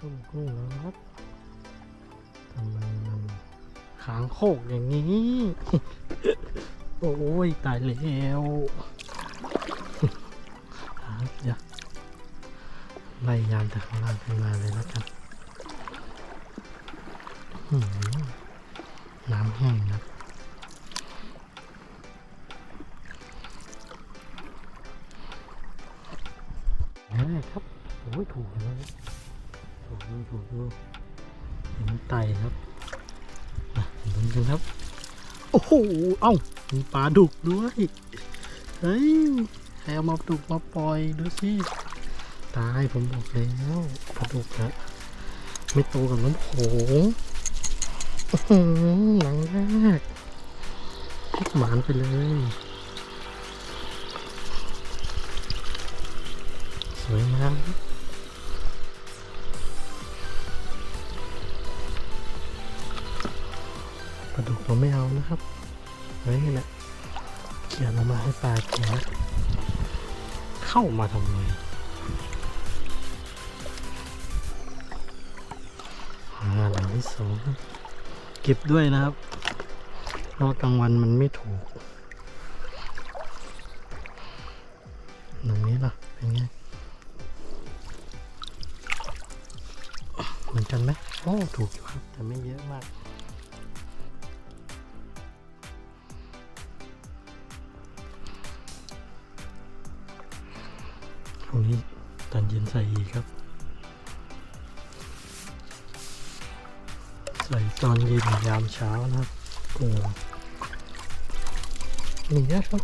ต้มกุ้งแล้วนะครับทำไมมันขางโคกอย่างนี้ โอ้ยตายแล้วครับเดี๋ยวไล่ยามจากข้างล่างขึ้นมาเลยแล้วกันน้ำแห้งครับนั่ครับ โอ้ยถูกแล้ว ดูถูกดูเห็นไตครับอะลุ้นกันครับ โอ้โห เอ้ามีปลาดุกด้วย เฮ้ย ใครเอามาดุกมาปล่อยดูสิ ตายผมบอกแล้วปลาดุกอะไม่โตกับน้ำโขงหือหลังแรกพิกหมานไปเลย สวยงาม ครับปลาดุกผมไม่เอานะครับไว้นี่แหละเขียนออกมาให้ปลาแกะเข้ามาทำไมงานหลังที่สองเก็บด้วยนะครับเพราะกลางวันมันไม่ถูกหนังนี้ล่ะเป็นไงเหมือนกันไหมโอ้ถูกอยู่ครับ แต่ไม่เยอะมาก งนี้ตอนเย็นใส่อีกครับ ใส่ตอนเย็นยามเช้านะครับกุ้งนี่เยอะครับ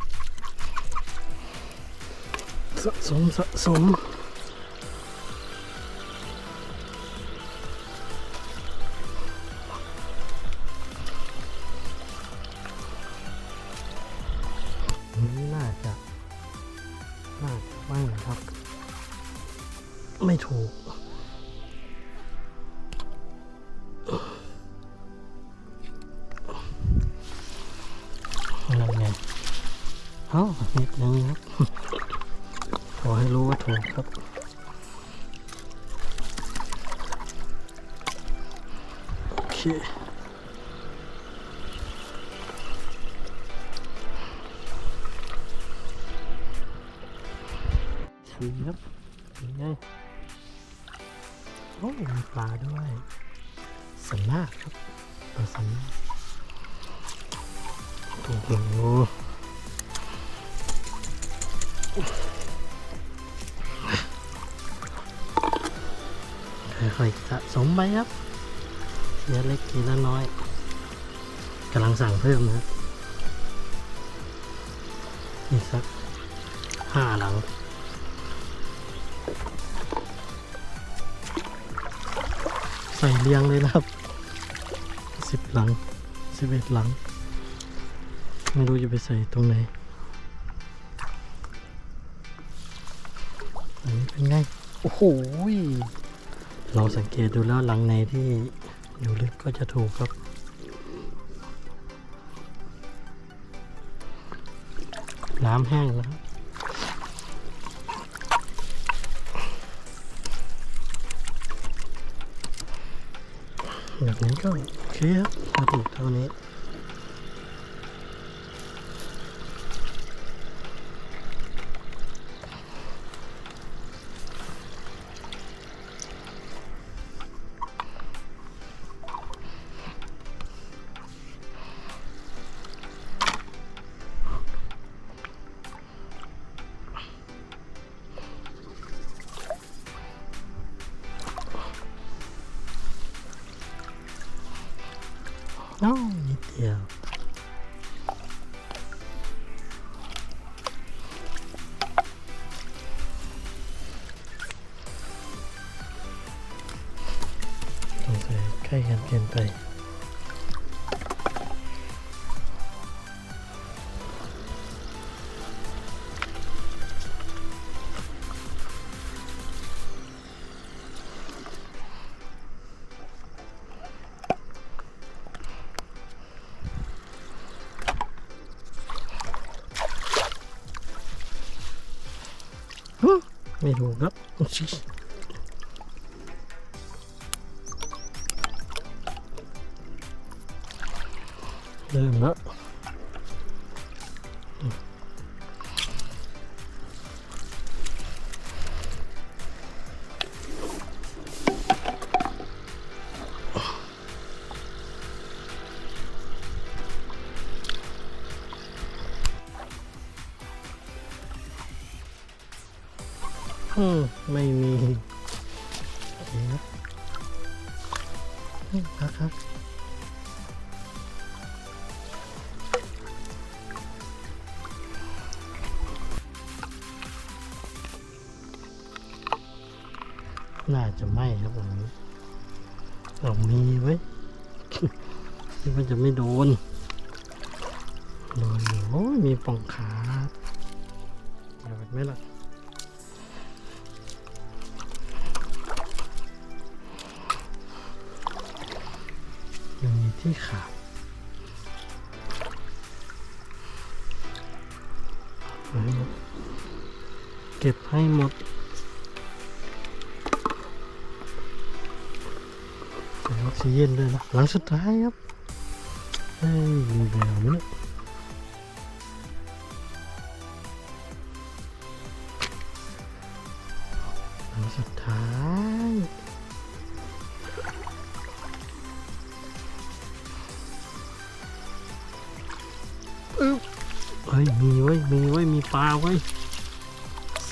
สะสมสะสมน่าจะ น่าจะ ไม่ถูก อะไรไงเอ้านิดนึงครับ ขอให้รู้ว่าถูกครับโอเคสีครับเป็นไง อ้มีปลาด้วยสันมากครับปลาสันมากถูกโอ้โหค่อยๆสะสมไปครับทีละเล็กทีละน้อยกำลังสั่งเพิ่มนะครับอีกสักห้าหลัง ใส่เรียงเลยนะครับสิบหลังสิบเอ็ดหลัง ไม่รู้จะไปใส่ตรงไหนอันนี้เป็นไง โอ้โหเราสังเกตดูแล้วหลังในที่อยู่ลึกก็จะถูกครับ น้ำแห้งแล้ว ครับแบบนี้ก็โอเคครับมาถูกเท่านี้ น้องนิดเดียวสงสัยใกล้กันเกินไป Et donc là aussi. Là. อืมไม่มีโอเคครับอืมครับน่าจะไม่ครับผมเรามีไว้นี่มันจะไม่โดน โดนโอ้ยมีป่องขาเดี๋ยวไหมล่ะ ยังมีที่ขาดเก็บให้หมดใส่ออกซิเจนด้วยนะหลังสุดท้ายครับเฮ้ยมีแววเนี่ย เฮ้ยมีไว้มีไว้มีปลาไว้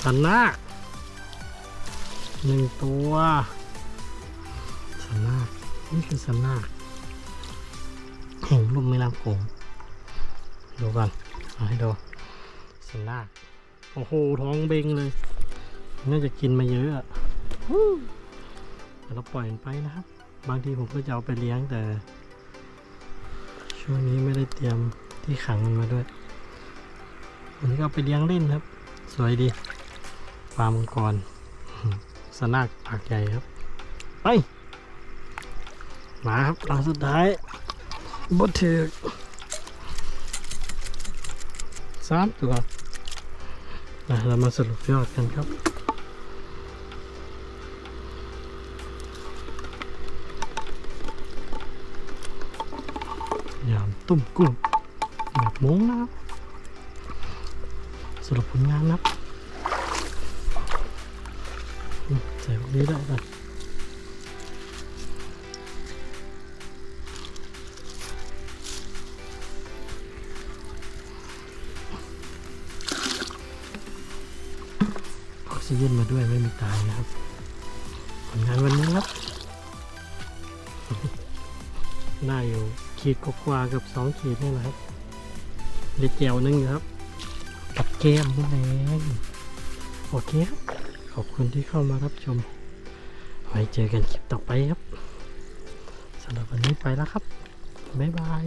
สันนาหนึ่งตัวสันนานี่คือสันนาแห่งลุ่มแม่น้ำโขงดูก่อนเอาให้ดูสันนาโอ้โหท้องเบงเลยน่าจะกินมาเยอะอะเราปล่อยมันไปนะครับ บางทีผมก็จะเอาไปเลี้ยงแต่ ช่วงนี้ไม่ได้เตรียม ที่ขังมันมาด้วยวันนี้ก็ไปเลี้ยงเล่นครับ สวยดีปลามังกรสนากปากใหญ่ครับ ไป มาครับหลังสุดท้ายบดถือสามตัวอะเรามาสรุปยอดกันครับยามตุ้มกุ้ง แบบมุ้งนะครับ สรุปผลงานนะครับใส่พวกนี้ได้ก่อนออกซิเจนมาด้วยไม่มีตายนะครับ ผลงานวันนี้ครับได้อยู่ขีดกว่ากับสองขีดนี่แหละครับ เด็ดเจียวหนึงครับ กับแก้มนั่นเองโอเคครับ ขอบคุณที่เข้ามารับชม ไว้เจอกันคลิปต่อไปครับสำหรับวันนี้ไปแล้วครับ บ๊ายบาย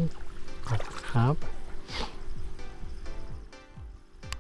ขอบคุณครับ